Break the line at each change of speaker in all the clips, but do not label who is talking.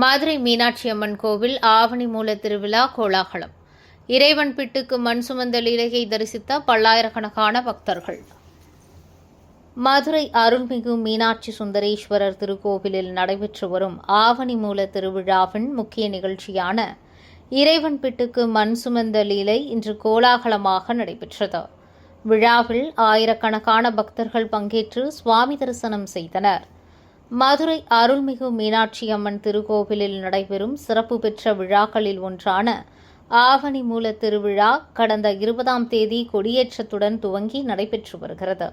மதுரை மீனாட்சி அம்மன் கோவில் ஆவணி மூல திருவிழா கோலாகலம். இறைவன் பிட்டுக்கு மண் சுமந்த லீலையை தரிசித்த பல்லாயிரக்கணக்கான பக்தர்கள். மதுரை அருள்மிகு மீனாட்சி சுந்தரேஸ்வரர் திருக்கோவிலில் நடைபெற்று வரும் ஆவணி மூல திருவிழாவின் முக்கிய நிகழ்ச்சியான இறைவன் பிட்டுக்கு மண் சுமந்த லீலை இன்று கோலாகலமாக நடைபெற்றது. விழாவில் ஆயிரக்கணக்கான பக்தர்கள் பங்கேற்று சுவாமி தரிசனம் செய்தனர். மதுரை அருள்மிகு மீனாட்சி அம்மன் திருக்கோவிலில் நடைபெறும் சிறப்பு பெற்ற விழாக்களில் ஒன்றான ஆவணி மூல திருவிழா கடந்த இருபதாம் தேதி கொடியேற்றத்துடன் துவங்கி நடைபெற்று வருகிறது.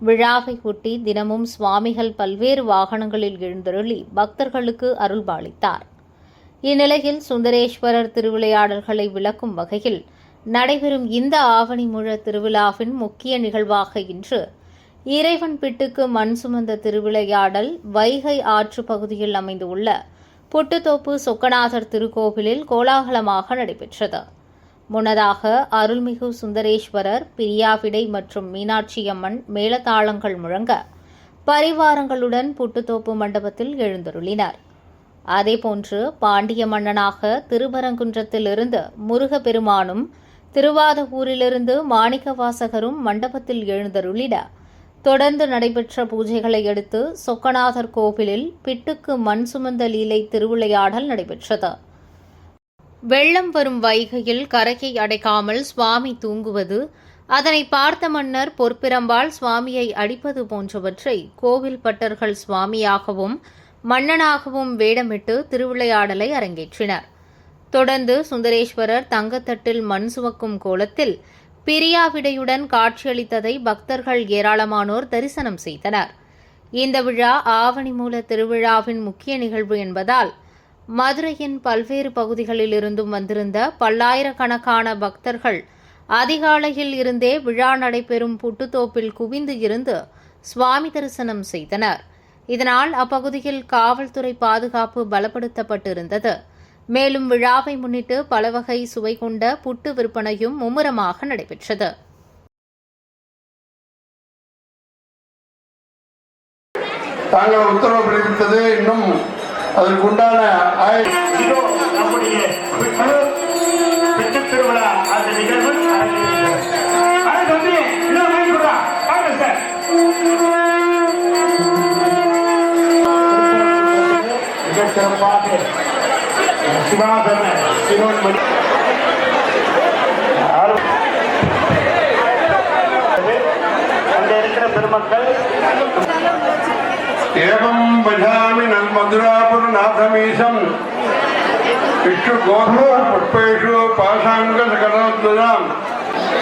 விழாவை ஒட்டி தினமும் சுவாமிகள் பல்வேறு வாகனங்களில் எழுந்தருளி பக்தர்களுக்கு அருள்பாலித்தார். இந்நிலையில் சுந்தரேஸ்வரர் திருவிளையாடல்களை விளக்கும் வகையில் நடைபெறும் இந்த ஆவணி முழ திருவிழாவின் முக்கிய நிகழ்வாக இன்று இறைவன் பிட்டுக்கு மண் சுமந்த திருவிளையாடல் வைகை ஆற்று பகுதியில் அமைந்துள்ள புட்டுத்தோப்பு சொக்கநாதர் திருக்கோவிலில் கோலாகலமாக நடைபெற்றது. முன்னதாக அருள்மிகு சுந்தரேஸ்வரர் பிரியாவிடை மற்றும் மீனாட்சியம்மன் மேளதாளங்கள் முழங்க பரிவாரங்களுடன் புட்டுத்தோப்பு மண்டபத்தில் எழுந்தருளினர். அதேபோன்று பாண்டிய மன்னனாக திருபரங்குன்றத்திலிருந்து முருகப்பெருமானும் திருவாதகூரிலிருந்து மாணிக்கவாசகரும் மண்டபத்தில் எழுந்தருளிட தொடர்ந்து நடைபெற்ற பூஜைகளை அடுத்து சொக்கநாதர் கோவிலில் பிட்டுக்கு மண் சுமந்த லீலை திருவிளையாடல் நடைபெற்றது. வெள்ளம் வரும் வைகையில் கரையை அடைக்காமல் சுவாமி தூங்குவது அதனை பார்த்த மன்னர் பொற்பிரம்பால் சுவாமியை அடிப்பது போன்றவற்றை கோவில் பட்டர்கள் சுவாமியாகவும் மன்னனாகவும் வேடமிட்டு திருவிளையாடலை அரங்கேற்றினர். தொடர்ந்து சுந்தரேஸ்வரர் தங்கத்தட்டில் மண் சுமக்கும் கோலத்தில் பிரியாவிடையுடன் காட்சியளித்ததை பக்தர்கள் ஏராளமானோர் தரிசனம் செய்தனர். இந்த விழா ஆவணி மூல திருவிழாவின் முக்கிய நிகழ்வு என்பதால் மதுரையின் பல்வேறு பகுதிகளில் இருந்தும் வந்திருந்த பல்லாயிரக்கணக்கான பக்தர்கள் அதிகாலையில் இருந்தே விழா நடைபெறும் புட்டுத்தோப்பில் குவிந்து இருந்து சுவாமி தரிசனம் செய்தனர். இதனால் அப்பகுதியில் காவல்துறை பாதுகாப்பு பலப்படுத்தப்பட்டிருந்தது. மேலும் விழாவை முன்னிட்டு பலவகை சுவை கொண்ட புட்டு விற்பனையும் மும்முரமாக நடைபெற்றது.
தாங்கள் உத்தரவு பிறப்பித்தது இன்னும் அதற்குண்டான நன்மதுராபுரநாதமீசம் விஷ்ணு கோபோ புஷ்பேஷு பாசாங்க சகலோத்வதாம்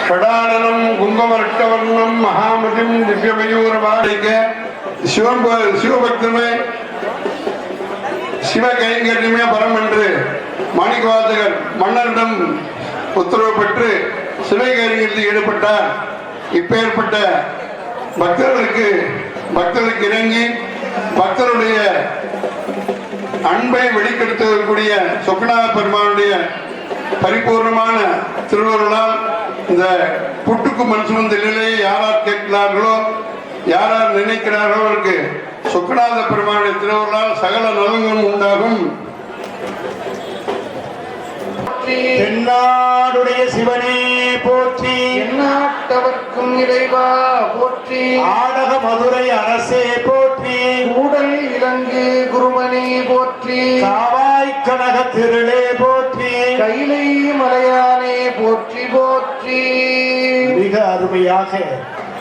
ஷடானனம் குங்குமரட்டவர்ணம் மகாமதிம் திவ்யமயூரவாடிக்க சிவம் சிவபக்தமே சிவ கைங்கரியமே பரம் என்று மாணிக்கவாசகர் மன்னரிடம் உத்தரவு பெற்று சிலை கைங்கரியத்தில் ஈடுபட்டார். இப்பேற்பட்ட பக்தர்களுக்கு பக்தர்களுக்கு இறங்கி பக்தருடைய அன்பை வெளிப்படுத்தக்கூடிய சொக்கநாத பெருமானுடைய பரிபூர்ணமான திருவருளால் இந்த புட்டுக்கு மண் சுமந்த நிலையை யாரார் கேட்கிறார்களோ யாரார் நினைக்கிறார்களோ அவருக்கு சொக்கநாத பெருமானுடைய திருவருளால் சகல நலன்களும் உண்டாகும்.
தென்னாடுடைய சிவனே போற்றி.
எந்நாட்டவர்க்கும் இறைவா போற்றி.
ஆடக மதுரை அரசே போற்றி.
கூடல் இலங்கு குருமணி போற்றி.
காவாய் கனக திருளே போற்றி.
கைலை மலையானே போற்றி போற்றி.
மிக அருமையாக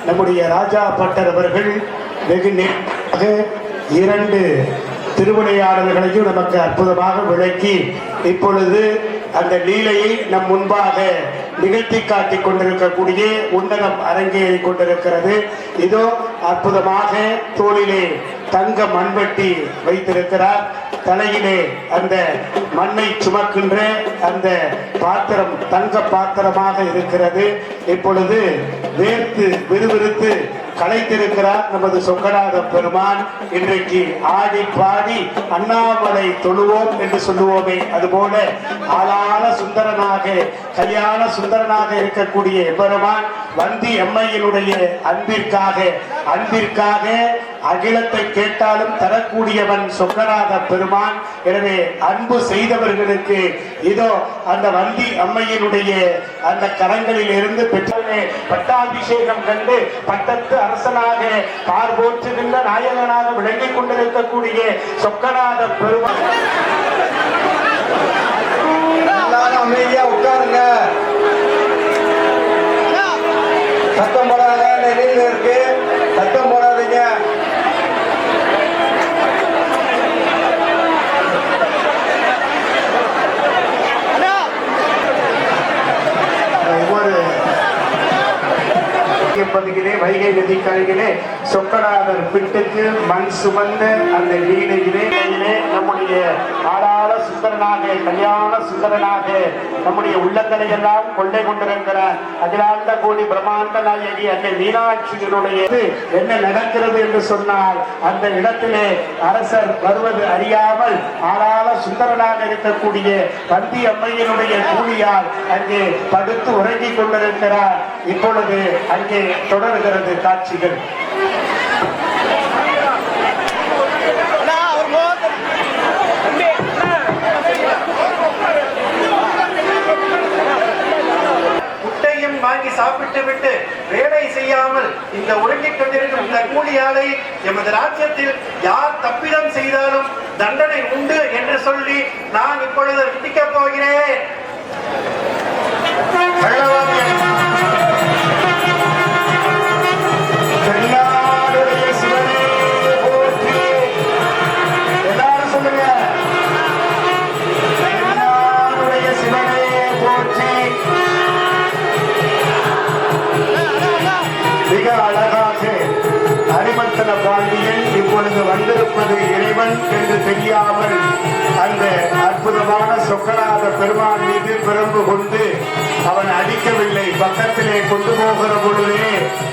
நம்முடைய ராஜா பட்டர் அவர்கள் வெகு நெருக்கமாக இரண்டு திருவிளையாடல்களையும் நமக்கு அற்புதமாக விளக்கி இப்பொழுது அந்த லீலையை நம் முன்பாக நிகழ்த்தி காட்டிக் கொண்டிருக்கக்கூடிய உன்னதம் அரங்கேறி கொண்டிருக்கிறது. இதோ அற்புதமாக தோளிலே தங்க மண்வெட்டி வைத்திருக்கிறார். தலையிலே அந்த மண்ணை சுமக்கின்ற அந்த பாத்திரம் தங்க பாத்திரமாக இருக்கிறது. இப்பொழுது வேர்த்து விறுவிறுத்து கலைத்திருக்கிறார் நமது சொக்கநாத பெருமான். இன்றைக்கு ஆடி பாடி அண்ணாமலை தொழுவோம் என்று சொல்லுவோமே. அதுபோல ஆளான சுந்தரனாக கல்யாண சுந்தரனாக இருக்கக்கூடிய பெருமான் வந்தி எம்மையினுடைய அன்பிற்காக அன்பிற்காக அகிலத்தை கேட்டாலும் தரக்கூடியவன் சொக்கநாத பெருமான். எனவே அன்பு செய்தவர்களுக்கு இதோ அந்த வந்தி அம்மையினுடைய அந்த கரங்களில் இருந்து பெற்றவனே பட்டாபிஷேகம் கண்டு பட்டத்து அரசனாக பார்போற்றுகின்ற நாயகனாக விளங்கிக் கொண்டிருக்கக்கூடிய சொக்கநாத பெருமான்.
எல்லாரும் அமைதியா உட்காருங்க. சத்தம் போடாத நெறியில் இருக்கு சத்தம் போடாதீங்க
ஒவ்வொரு பகுதியிலே வைகை நதிக்கரையிலே சொக்கநாதர் பிட்டுக்கு மண் சுமந்த அந்த வீணையிலே ஆண்டவரே நம்முடைய ஆளாள சுந்தரனாக கல்யாண சுந்தரனாக நம்முடைய உள்ளங்களை எல்லாம் கொள்ளை கொண்டிருக்கிற அகிலாண்ட கோடி பிரம்மாண்ட நாயகி அன்னை மீனாட்சியினுடைய என்ன நடக்கிறது என்று சொன்னால் அந்த இடத்திலே அரசர் வருவது அறியாமல் ஆளாள சுந்தரனாக இருக்கக்கூடிய பந்தி அம்மையினுடைய கூலியால் அங்கே படுத்து உறங்கிக் கொண்டிருக்கிறார். இப்பொழுது அங்கே தொடர்கிறது காட்சிகள்.
கடன் வாங்கி சாப்பிட்டு விட்டு வேலை செய்யாமல் இந்த உறங்கிக் கொண்டிருக்கும் இந்த கூலியாளை எமது ராஜ்யத்தில் யார் தப்பிதம் செய்தாலும் தண்டனை உண்டு என்று சொல்லி நான் இப்பொழுது விதிக்கப் போகிறேன்.
அற்புதமான பெருமான் மீது பிறந்து கொண்டு அவன் அடிக்கவில்லை. பக்கத்திலே கொண்டு போகிற பொழுதே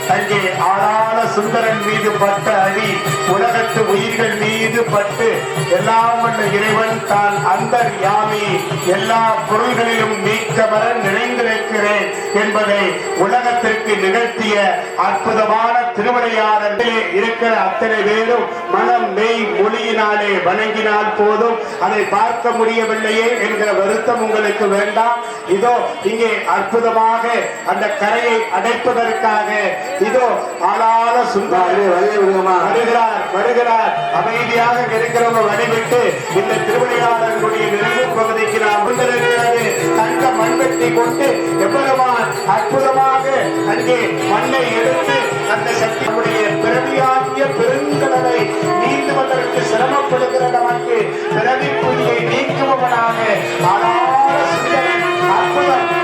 அங்கே ஆளாத சுந்தரன் மீது பட்ட அடி உலகத்து உயிர்கள் மீது பட்டு எல்லாம் வல்ல இறைவன் தான் அந்த யாமி எல்லா பொருள்களிலும் நீக்கமர நிறைந்திருக்கிறேன் என்பதை உலகத்தில் நிகழ்த்திய அற்புதமான திருவிளையாடலே இருக்கிற அத்தனை பேரும் மனம் மெய் மொழியினாலே வணங்கினால் போதும். அதை பார்க்க முடியவில்லையே என்கிற வருத்தம் உங்களுக்கு வேண்டாம். இதோ இங்கே அற்புதமாக அந்த கரையை அடைப்பதற்காக இதோ ஆளாத சுந்தர வருகிறார் வருகிறார். அமைதியாக இருக்கிறவங்க வழிவிட்டு இந்த திருவிளையாடலுடைய நிறைவு பகுதிக்கு நாம் வந்திருக்கிறது. தங்க மண்வெட்டி கொண்டு எவ்வளவான் அற்புதமாக அங்கே மண்ணை எடுத்து அந்த சக்தி நம்முடைய பிறவியாகிய பெருங்கடலை நீந்துவதற்கு சிரமப்படுகிற நமக்கு பிறவி புலியை நீக்குபவனாக அற்புதம்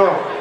Alejandro.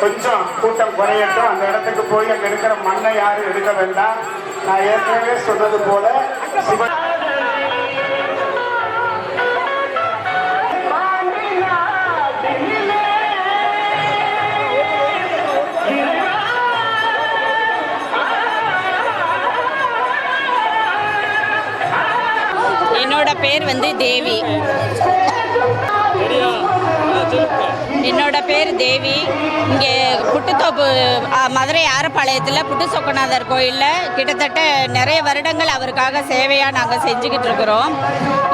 கொஞ்சம் கூட்டம் குறையட்டும். அந்த இடத்துக்கு போய் அங்க இருக்கிற மண்ணை யாரும் எடுக்க வேண்டாம். நான் ஏற்கனவே சொன்னது போல சிவன்
பேர் வந்து தேவி. என்னோட பேர் தேவி. இங்கே புட்டுத்தோப்பு மதுரை ஆரப்பாளையத்தில் புட்டு சொக்கநாதர் கோயிலில் கிட்டத்தட்ட நிறைய வருடங்கள் அவருக்காக சேவையாக நாங்கள் செஞ்சுக்கிட்டு இருக்கிறோம்.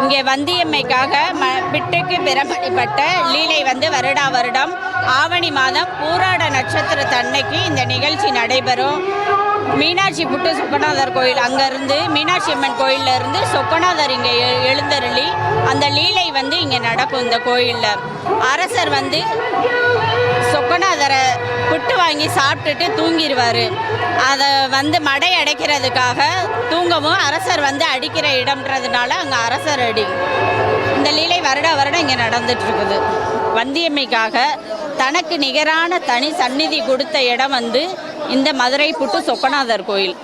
இங்கே வந்தியம்மைக்காக ம பிட்டுக்கு பிரமணிப்பட்ட லீலை வந்து வருடா வருடம். ஆவணி மாதம் பூராட நட்சத்திரத்தன்னைக்கு இந்த நிகழ்ச்சி நடைபெறும். மீனாட்சி புட்டு சொக்கநாதர் கோயில் அங்கேருந்து மீனாட்சி அம்மன் கோயில்ல இருந்து சொக்கநாதர் இங்கே எ- எழுந்தருளி அந்த லீலை வந்து இங்கே நடக்கும் இந்த கோயிலில். அரசர் வந்து சொக்கநாதரை புட்டு வாங்கி சாப்பிட்டுட்டு தூங்கிடுவார் அதை வந்து மடை அடைக்கிறதுக்காக தூங்கவும் அரசர் வந்து அடிக்கிற இடம்ன்றதுனால அங்கே அரசர் அடி. இந்த லீலை வருட வருடம் இங்கே நடந்துட்டுருக்குது வந்தியம்மைக்காக தனக்கு நிகரான தனி சந்நிதி கொடுத்த இடம் வந்து இந்த மதுரை புட்டு சொக்கநாதர் கோயில்.